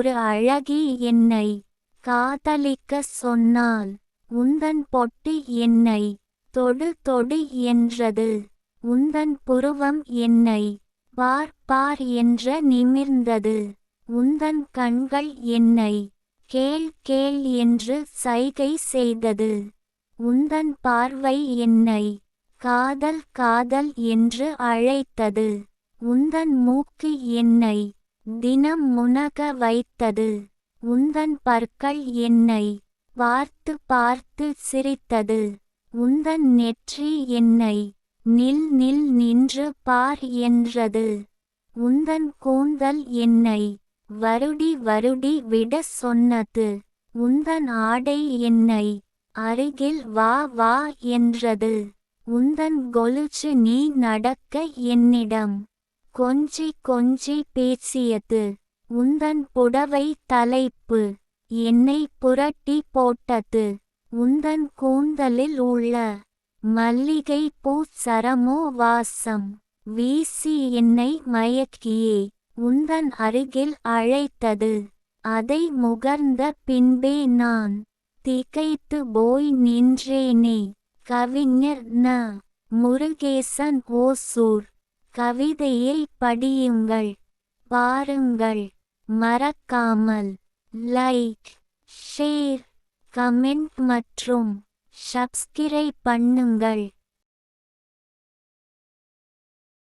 ஒரு அழகி என்னை காதலிக்கச் சொன்னால் உந்தன் பொட்டு என்னை தொடு தொடு என்றது. உந்தன் புருவம் என்னை பார் பார் என்ற நிமிர்ந்தது. உந்தன் கண்கள் என்னை கேள் கேள் என்று சைகை செய்தது. உந்தன் பார்வை என்னை காதல் காதல் என்று அழைத்தது. உந்தன் மூக்கு என்னை தினம் முனக வைத்தது. உந்தன் பற்கள் என்னை பார்த்து பார்த்து சிரித்தது. உந்தன் நெற்றி என்னை நில் நில் நின்று பார் என்றது. உந்தன் கூந்தல் என்னை வருடி வருடி விட சொன்னது. உந்தன் ஆடை என்னை அருகில் வா வா என்றது. உந்தன் கொலுச்சு நீ நடக்க என்னிடம் கொஞ்சி கொஞ்சி பேசியது. உந்தன் புடவை தலைப்பு. என்னை புரட்டி போட்டது. உந்தன் கூந்தலில் உள்ள மல்லிகை பூ சரமோ வாசம். வீசி என்னை மயக்கியே. உந்தன் அருகில் அழைத்தது. அதை முகர்ந்த பின்பே நான். திகைத்து போய் நின்றேனே. கவிஞர் ந. முருகேசன் ஓசூர். கவிதையை படியுங்கள். பாருங்கள். மறக்காமல் லைக் ஷேர் கமெண்ட் மற்றும் சப்ஸ்கிரைப் பண்ணுங்கள்.